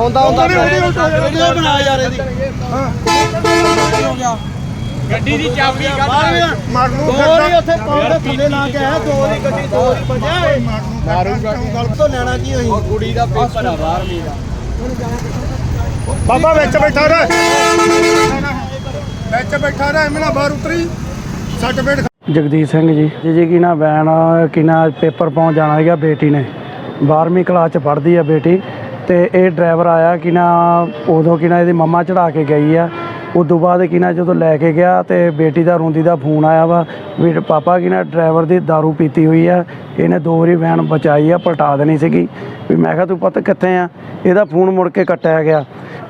ਆਉਂਦਾ ਹੁੰਦਾ ਵੀਡੀਓ ਬਣਾ ਯਾਰ ਇਹਦੀ। ਗੱਡੀ ਦੀ ਚਾਬੀ ਕੱਢ ਮਾਰੂ ਦੋ ਹੀ ਉੱਥੇ ਪੌਂਡ ਥੱਲੇ ਲਾ ਕੇ ਆਇਆ ਦੋ ਦੀ ਗੱਡੀ ਦੋ ਦੀ ਵੱਜਿਆ ਏ ਮਾਰੂਗਾ ਗੱਲ ਤੋਂ ਲੈਣਾ ਕੀ ਹੋਈ ਕੁੜੀ ਦਾ ਪੇਪਰ ਆ 12ਵੀਂ ਦਾ ਬਾਬਾ ਵਿੱਚ ਬੈਠਾ ਰਹਿ। ਵਿੱਚ ਬੈਠਾ ਰਹਿ ਨਾ ਬਾਹਰ ਉਤਰੀ। ਸੱਟ ਬੈਠ ਜਗਦੀਸ਼ ਸਿੰਘ ਜੀ। ਜੀ ਜੀ ਕੀ ਨਾ ਵੈਨ ਕੀ ਨਾ ਪੇਪਰ ਪਾਉਣ ਜਾਣਾ ਹੈਗਾ ਬੇਟੀ ਨੇ। 12ਵੀਂ ਕਲਾਸ ਚ ਪੜ੍ਹਦੀ ਆ ਬੇਟੀ। ਤੇ ਇਹ ਡਰਾਈਵਰ ਆਇਆ ਕਿ ਨਾ ਉਦੋਂ ਕਿ ਨਾ ਇਹਦੀ ਮੰਮਾ ਚੜਾ ਕੇ ਗਈ ਆ। ਉਦੋਂ ਬਾਅਦ ਕਿ ਨਾ ਜਦੋਂ ਲੈ ਕੇ ਗਿਆ ਤੇ ਬੇਟੀ ਦਾ ਰੋਂਦੀ ਦਾ ਫੋਨ ਆਇਆ ਵਾ ਵੀ ਪਾਪਾ ਕਿ ਨਾ ਡਰਾਈਵਰ ਦੀ दारू ਪੀਤੀ ਹੋਈ ਆ ਇਹਨੇ ਦੋ ਵਾਰੀ ਵੈਨ ਬਚਾਈ ਆ ਪਲਟਾ ਦੇਣੀ ਸੀਗੀ ਵੀ ਮੈਂ ਕਿਹਾ ਤੂੰ ਪੁੱਤ ਕਿੱਥੇ ਆ ਇਹਦਾ ਫੋਨ ਮੁੜ ਕੇ ਕੱਟਿਆ ਗਿਆ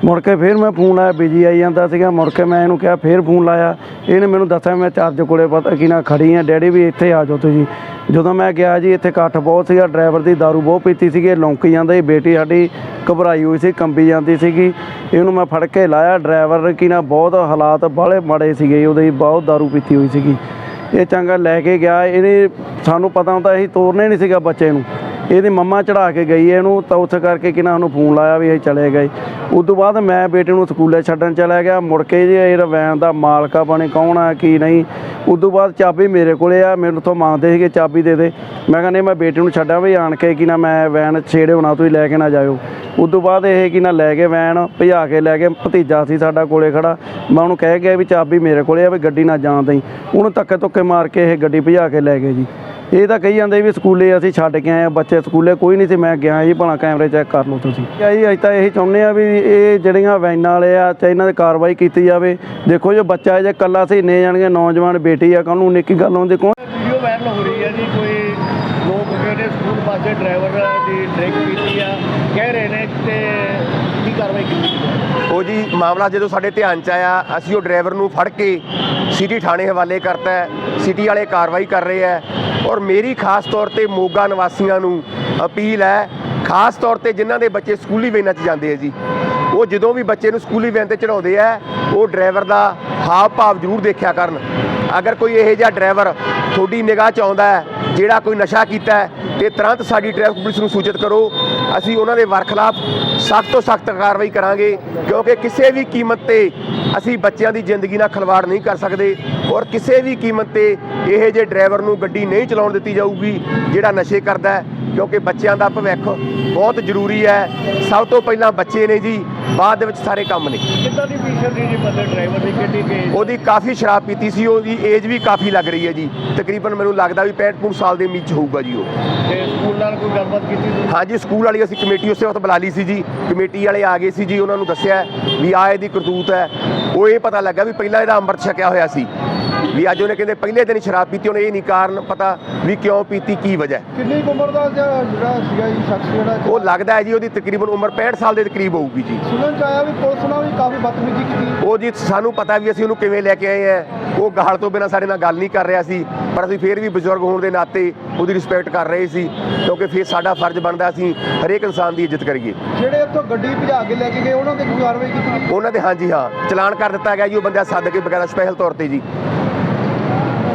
ਮੁੜ ਕੇ ਫਿਰ ਮੈਂ ਫੋਨ ਲਾਇਆ ਬਿਜੀ ਆਈ ਜਾਂਦਾ ਸੀਗਾ ਮੁੜ ਕੇ ਮੈਂ ਇਹਨੂੰ ਕਿਹਾ ਫਿਰ ਫੋਨ ਲਾਇਆ ਇਹਨੇ ਮੈਨੂੰ ਦੱਸਿਆ ਮੈਂ ਚਾਰਜ ਕੋਲੇ ਪਤਾ ਕੀ ਨਾ ਖੜੀ ਆ ਡੈਡੀ ਵੀ ਇੱਥੇ ਆ ਜਾਓ ਤੁਸੀਂ ਜਦੋਂ ਮੈਂ ਗਿਆ ਜੀ ਇੱਥੇ ਇਕੱਠ ਬਹੁਤ ਸੀਗਾ ਡਰਾਈਵਰ ਦੀ दारू ਬਹੁਤ ਪੀਤੀ ਸੀਗੀ ਇਹ ਲੌਂਕੀ ਜਾਂਦਾ ਸੀ ਬੇਟੀ ਸਾਡੀ ਘਬਰਾਈ ਹੋਈ ਸੀ ਕੰਬੀ ਜਾਂਦੀ ਸੀਗੀ ਇਹਨੂੰ ਮੈਂ ਫੜ ਕੇ ਲਾਇਆ ਡਰਾਈਵਰ ਕੀ ਨਾ ਬਹੁਤ ਹਾਲਾਤ ਬਾਹਲੇ ਮਾੜੇ ਸੀਗੇ ਉਹਦੇ ਬਹੁਤ दारू ਪੀਤੀ ਹੋਈ ਸੀਗੀ। ਇਹ ਚੰਗਾ ਲੈ ਕੇ ਗਿਆ, ਇਹਨੇ ਸਾਨੂੰ ਪਤਾ ਹੁੰਦਾ ਅਸੀਂ ਤੋਰਨਾ ਹੀ ਨਹੀਂ ਸੀਗਾ ਬੱਚੇ ਨੂੰ। ਇਹਦੀ ਮੰਮਾ ਚੜਾ ਕੇ ਗਈ ਇਹਨੂੰ, ਤਾਂ ਉੱਥੇ ਕਰਕੇ ਕਿਨਾਂ ਉਹਨੂੰ ਫੋਨ ਲਾਇਆ ਵੀ ਅਸੀਂ ਚਲੇ ਗਏ। ਉਸ ਤੋਂ ਬਾਅਦ ਮੈਂ ਬੇਟੇ ਨੂੰ ਸਕੂਲੇ ਛੱਡਣ ਚਲਾ ਗਿਆ। ਮੁੜ ਕੇ ਜੀ ਇਹ ਵੈਨ ਦਾ ਮਾਲਕਾ ਬਣੇ, ਕੌਣ ਆ, ਕੀ ਨਹੀਂ। ਉਸ ਤੋਂ ਬਾਅਦ ਚਾਬੀ ਮੇਰੇ ਕੋਲੇ ਆ, ਮੈਨੂੰ ਤੋਂ ਮੰਗਦੇ ਸੀਗੇ ਚਾਬੀ ਦੇ ਦੇ। ਮੈਂ ਕਹਿੰਦਾ ਨਹੀਂ, ਮੈਂ ਬੇਟੇ ਨੂੰ ਛੱਡਾਂ ਵੀ, ਆਣ ਕੇ ਕਿ ਨਾ ਮੈਂ ਵੈਨ ਛੇੜੇ ਹੋਣਾ, ਤੁਸੀਂ ਲੈ ਕੇ ਨਾ ਜਾਇਓ। ਉਸ ਤੋਂ ਬਾਅਦ ਇਹ ਕਿ ਨਾ ਲੈ ਕੇ ਵੈਨ, ਭਜਾ ਕੇ ਲੈ ਕੇ ਭਤੀਜਾ ਸੀ ਸਾਡਾ ਕੋਲੇ ਖੜਾ। ਮੈਂ ਉਹਨੂੰ ਕਹਿ ਗਿਆ ਵੀ ਚਾਬੀ ਮੇਰੇ ਕੋਲੇ ਆ, ਵੀ ਗੱਡੀ ਨਾ ਜਾਣ ਦੇਈ। ਉਹਨੂੰ ਧੱਕੇ ਧੁੱਕੇ ਮਾਰ ਕੇ ਇਹ ਗੱਡੀ ਭਜਾ ਕੇ ਲੈ ਗਏ ਜੀ। ਇਹ ਤਾਂ ਕਹੀ ਜਾਂਦੇ ਵੀ ਸਕੂਲੇ ਅਸੀਂ ਛੱਡ ਕੇ ਆਏ ਆ, ਬੱਚੇ ਸਕੂਲੇ ਕੋਈ ਨਹੀਂ ਸੀ, ਮੈਂ ਗਿਆ ਜੀ, ਭਲਾ ਕੈਮਰੇ ਚੈੱਕ ਕਰ ਲਓ ਤੁਸੀਂ। ਕਿਹਾ ਜੀ ਤਾਂ ਇਹੀ ਚਾਹੁੰਦੇ ਆ ਵੀ ਇਹ ਜਿਹੜੀਆਂ ਵੈਨਾਂ ਵਾਲੇ ਆ ਤੇ ਇਹਨਾਂ ਦੀ ਕਾਰਵਾਈ ਕੀਤੀ ਜਾਵੇ। ਦੇਖੋ ਜੋ, ਬੱਚਾ ਜੇ ਕੱਲਾ ਸੀ ਨੇ ਜਾਣਗੇ ਨੌਜਵਾਨ ਬੇਟੀ ਆ, ਕਾਹਨੂੰ ਨਿੱਕੀ ਗੱਲ ਹੁੰਦੀ ਕੌਣ? ਵੀਡੀਓ ਵਾਇਰਲ ਹੋ ਰਹੀ ਹੈ ਜੀ, ਕੋਈ ਲੋਕ ਕਹਿੰਦੇ ਸਕੂਲ ਪਾਸੇ ਡਰਾਈਵਰ ਦੀ ਡਰਿੰਕ ਪੀਤੀ ਆ, ਕਹਿ ਰਹੇ ਨੇ ਤੇ ਕੀ ਕਾਰਵਾਈ ਕੀਤੀ ਉਹ ਜੀ, ਮਾਮਲਾ ਜਦੋਂ ਸਾਡੇ ਧਿਆਨ ਚ ਆਇਆ, ਅਸੀਂ ਉਹ ਡਰਾਈਵਰ ਨੂੰ ਫੜ ਕੇ ਸਿਟੀ ਥਾਣੇ ਹਵਾਲੇ ਕਰਤਾ ਹੈ, ਸਿਟੀ ਵਾਲੇ ਕਾਰਵਾਈ ਕਰ ਰਹੇ ਹੈ ਔਰ ਮੇਰੀ ਖਾਸ ਤੌਰ ਤੇ ਮੋਗਾ ਨਿਵਾਸੀਆਂ ਨੂੰ ਅਪੀਲ ਹੈ, ਖਾਸ ਤੌਰ ਤੇ ਜਿਨ੍ਹਾਂ ਦੇ ਬੱਚੇ ਸਕੂਲੀ ਵੇਨਾਂ 'ਚ ਜਾਂਦੇ ਆ ਜੀ। ਉਹ ਜਦੋਂ ਵੀ ਬੱਚੇ ਨੂੰ ਸਕੂਲੀ ਵੈਨ ਤੇ ਚੜਾਉਂਦੇ ਆ, ਉਹ ਡਰਾਈਵਰ ਦਾ ਹਾਵ ਭਾਵ ਜ਼ਰੂਰ ਦੇਖਿਆ ਕਰਨ। ਅਗਰ ਕੋਈ ਇਹੋ ਜਿਹਾ ਡਰਾਈਵਰ ਤੁਹਾਡੀ ਨਿਗਾਹ 'ਚ ਆਉਂਦਾ ਹੈ, ਜਿਹੜਾ ਕੋਈ ਨਸ਼ਾ ਕੀਤਾ ਹੈ, ਤੇ ਤੁਰੰਤ ਸਾਡੀ ਟ੍ਰੈਫਿਕ ਪੁਲਿਸ ਨੂੰ ਸੂਚਿਤ ਕਰੋ। ਅਸੀਂ ਉਹਨਾਂ ਦੇ ਵਰਖਲਾਫ ਸਖਤ ਤੋਂ ਸਖਤ ਕਾਰਵਾਈ ਕਰਾਂਗੇ, ਕਿਉਂਕਿ ਕਿਸੇ ਵੀ ਕੀਮਤ ਤੇ ਅਸੀਂ ਬੱਚਿਆਂ ਦੀ ਜ਼ਿੰਦਗੀ ਨਾਲ ਖਿਲਵਾੜ ਨਹੀਂ ਕਰ ਸਕਦੇ ਔਰ ਕਿਸੇ ਵੀ ਕੀਮਤ ਤੇ ਇਹੋ ਜਿਹੇ ਡਰਾਈਵਰ ਨੂੰ ਗੱਡੀ ਨਹੀਂ ਚਲਾਉਣ ਦਿੱਤੀ ਜਾਊਗੀ, ਜਿਹੜਾ ਨਸ਼ੇ ਕਰਦਾ ਹੈ। ਕਿਉਂਕਿ ਬੱਚਿਆਂ ਦਾ ਭਵਿੱਖ ਬਹੁਤ ਜ਼ਰੂਰੀ ਹੈ। ਸਭ ਤੋਂ ਪਹਿਲਾਂ ਬੱਚੇ ਨੇ ਜੀ ਬਾਅਦ ਦੇ ਵਿੱਚ ਸਾਰੇ ਕੰਮ ਨੇ। ਕਿੱਦਾਂ ਦੀ ਪੀਛੇ ਦੀ ਜੀ ਬੰਦੇ ਡਰਾਈਵਰ ਦੀ ਗੱਡੀ ਤੇ ਉਹਦੀ ਕਾਫੀ ਸ਼ਰਾਬ ਪੀਤੀ ਸੀ ਉਹਦੀ ਏਜ ਵੀ ਕਾਫੀ ਲੱਗ ਰਹੀ ਹੈ ਜੀ। ਤਕਰੀਬਨ ਮੈਨੂੰ ਲੱਗਦਾ ਵੀ 65 65 ਸਾਲ ਦੇ ਵਿੱਚ ਹੋਊਗਾ ਜੀ ਉਹ। ਤੇ ਸਕੂਲ ਨਾਲ ਕੋਈ ਗੱਲਬਾਤ ਕੀਤੀ ਤੁਸੀਂ? ਹਾਂਜੀ ਸਕੂਲ ਵਾਲੀ ਅਸੀਂ ਕਮੇਟੀ ਉਸੇ ਵਕਤ ਬੁਲਾ ਲਈ ਸੀ ਜੀ। ਕਮੇਟੀ ਵਾਲੇ ਆ ਗਏ ਸੀ ਜੀ ਉਹਨਾਂ ਨੂੰ ਦੱਸਿਆ ਵੀ ਆ ਇਹਦੀ ਕਰਤੂਤ ਹੈ। ਉਹ ਇਹ ਪਤਾ ਲੱਗਾ ਵੀ ਪਹਿਲਾਂ ਇਹਦਾ ਅੰਮ੍ਰਿਤ ਛਕਿਆ ਹੋਇਆ ਸੀ। ਵੀ ਅੱਜ ਉਹਨੇ ਕਹਿੰਦੇ ਪਹਿਲੇ ਦਿਨ ਹੀ ਸ਼ਰਾਬ ਪੀਤੀ ਉਹਨੇ ਇਹ ਨਹੀਂ ਕਾਰਨ ਪਤਾ ਵੀ ਕਿਉਂ ਪੀਤੀ ਕੀ ਵਜ੍ਹਾ। ਕਿੰਨੀ ਉਮਰ ਦਾ ਜਿਹੜਾ ਸੀਗਾ ਜੀ ਸ਼ਖਸ ਜਿਹੜਾ ਉਹ ਲੱਗਦਾ ਹੈ ਜੀ ਉਹਦੀ ਤਕਰੀਬਨ ਉਮਰ 65 ਸਾਲ ਦੇ ਕਰੀਬ ਹੋਊਗੀ ਜੀ। ਸੁਣਨ ਚ ਆਇਆ ਵੀ ਪੁਲਿਸ ਨਾਲ ਵੀ ਕਾਫੀ ਬਦਤਮੀਜ਼ੀ ਕੀਤੀ। ਉਹ ਜੀ ਸਾਨੂੰ ਪਤਾ ਵੀ ਅਸੀਂ ਉਹਨੂੰ ਕਿਵੇਂ ਲੈ ਕੇ ਆਏ ਆ ਉਹ ਗਾਲ ਤੋਂ ਬਿਨਾ ਸਾਡੇ ਨਾਲ ਗੱਲ ਨਹੀਂ ਕਰ ਰਿਹਾ ਸੀ ਪਰ ਅਸੀਂ ਫੇਰ ਵੀ ਬਜ਼ੁਰਗ ਹੋਣ ਦੇ ਨਾਤੇ ਉਹਦੀ ਰਿਸਪੈਕਟ ਕਰ ਰਹੇ ਸੀ ਕਿਉਂਕਿ ਫਿਰ ਸਾਡਾ ਫਰਜ਼ ਬਣਦਾ ਅਸੀਂ ਹਰੇਕ ਇਨਸਾਨ ਦੀ ਇੱਜ਼ਤ ਕਰੀਏ। ਜਿਹੜੇ ਇੱਥੋਂ ਗੱਡੀ ਭਜਾ ਕੇ ਲੈ ਕੇ ਗਏ ਉਹਨਾਂ ਤੇ ਕੋਈ ਕਾਰਵਾਈ ਕੀਤੀ? ਉਹਨਾਂ ਦੇ ਹਾਂਜੀ ਹਾਂ। ਚਲਾਨ ਕਰ ਦਿੱਤਾ ਗਿਆ ਜੀ ਉਹ ਬੰਦਾ ਸੱਦ ਕੇ ਬਕਾਇਦਾ ਸਪੈਸ਼ਲ ਤੌਰ ਤੇ ਜੀ।